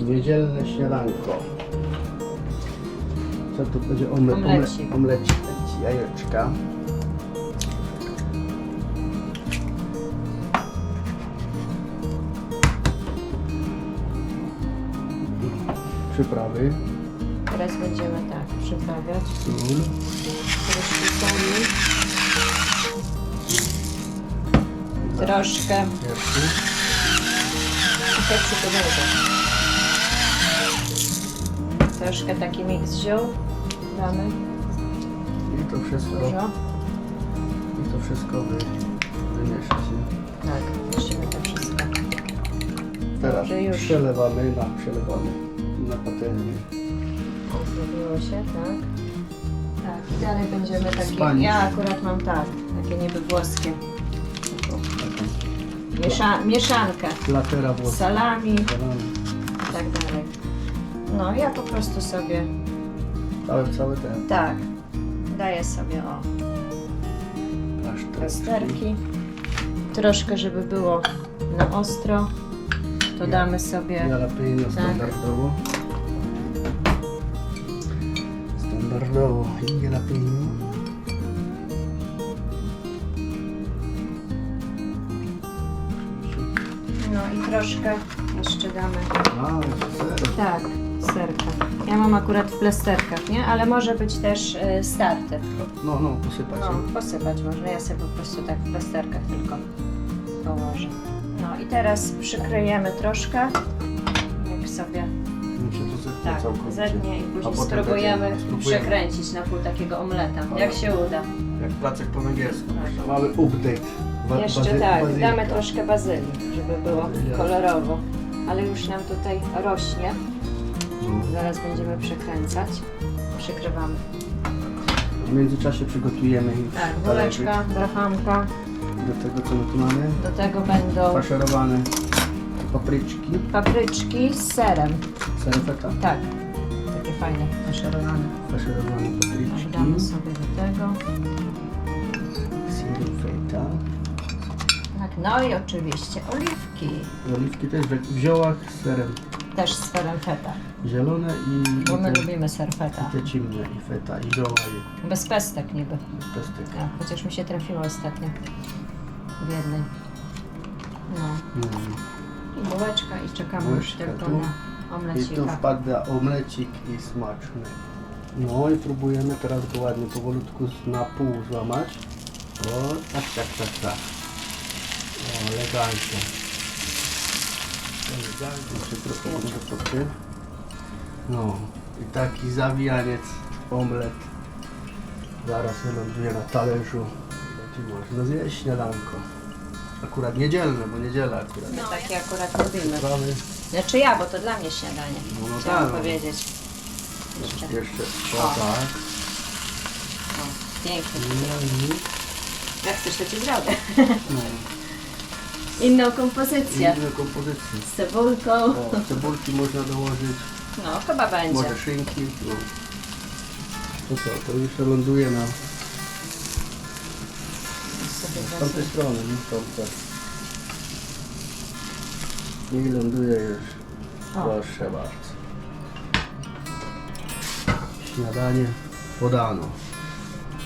Niedzielne śniadanko. Co tu będzie? Omle, Omlecik. omle, omlecik, jajeczka. Przyprawy, Teraz będziemy tak przyprawiać sól, prysznicami. Troszkę pieprzu. pieprzu podejdę. Troszkę taki miks ziół damy. I to wszystko, Dużo. i to wszystko wy, wymieszać. nie? Tak, musimy to wszystko. Teraz Dobrze, już. przelewamy na, przelewamy na patelnię. Zrobiło się, tak? Tak, i dalej będziemy takie. Spanisz. Ja akurat mam tak, takie niby włoskie. Taką Miesza, mieszankę latera włoska. salami i tak dalej. No, ja po prostu sobie Cały, cały ten tak daję sobie o plasterki. Troszkę, żeby było na ostro, to damy sobie. Jalapeno Tak. standardowo. Standardowo i jalapeno. No i troszkę jeszcze damy. A, ser. Tak, serka. Ja mam akurat w plasterkach, nie? Ale może być też y, starty. No, no, posypać. No, posypać można. Ja sobie po prostu tak w plasterkach tylko położę. No i teraz przykryjemy troszkę. Jak sobie to tak całkowicie. zetnie i A później potem spróbujemy będzie- spróbujemy. przekręcić na pół takiego omleta. Jak się uda. Jak placek po węgiersku. Tak. Mamy update. Ba- Jeszcze bazy- tak, damy troszkę bazylii, żeby było kolorowo. Ale już nam tutaj rośnie. Zaraz będziemy przekręcać. Przykrywamy. W międzyczasie przygotujemy ich Tak, talerzyk woreczka, brachanka. do tego co my tu mamy. Do tego będą Faszerowane papryczki, papryczki z serem. serfeta. Tak, takie fajne, faszerowane. Faszerowane papryczki. Damy sobie do tego. Serfeta. Tak, no i oczywiście oliwki. Oliwki też we- w ziołach z serem. Też z serem feta, Zielone i, bo my i te, lubimy ser feta. i te ciemne i feta i zioła i Bez pestek niby. pestek. Tak, chociaż mi się trafiło ostatnio w jednej. No Mm. i bułeczka i czekamy już Bułeczka tylko tu. na I tu omlecika. wpada omlecik i smaczny. No i próbujemy teraz go ładnie powolutku z- na pół złamać. O, tak, tak, tak, tak. O, elegancko. Jeszcze trochę może popy. No i taki zawijaniec, omlet. Zaraz wyląduje na talerzu. Będzie można zjeść śniadanko. Akurat niedzielne, bo niedziela akurat. My takie akurat lubimy. Sprawy. Znaczy ja, bo to dla mnie śniadanie. No, no Chciałam tak, no. powiedzieć. Jeszcze. Jeszcze, O. o tak. O, pięknie. No, Jak chcesz, to ci zrobię. no. Inną kompozycję. Inne kompozycje. Z cebulką. O, cebulki można dołożyć, No, chyba będzie. może szynki. No. To co, to już ląduje na Sobie z wezmę. tamtej strony, nie stąd też. I ląduje już. O. Proszę bardzo. Śniadanie podano.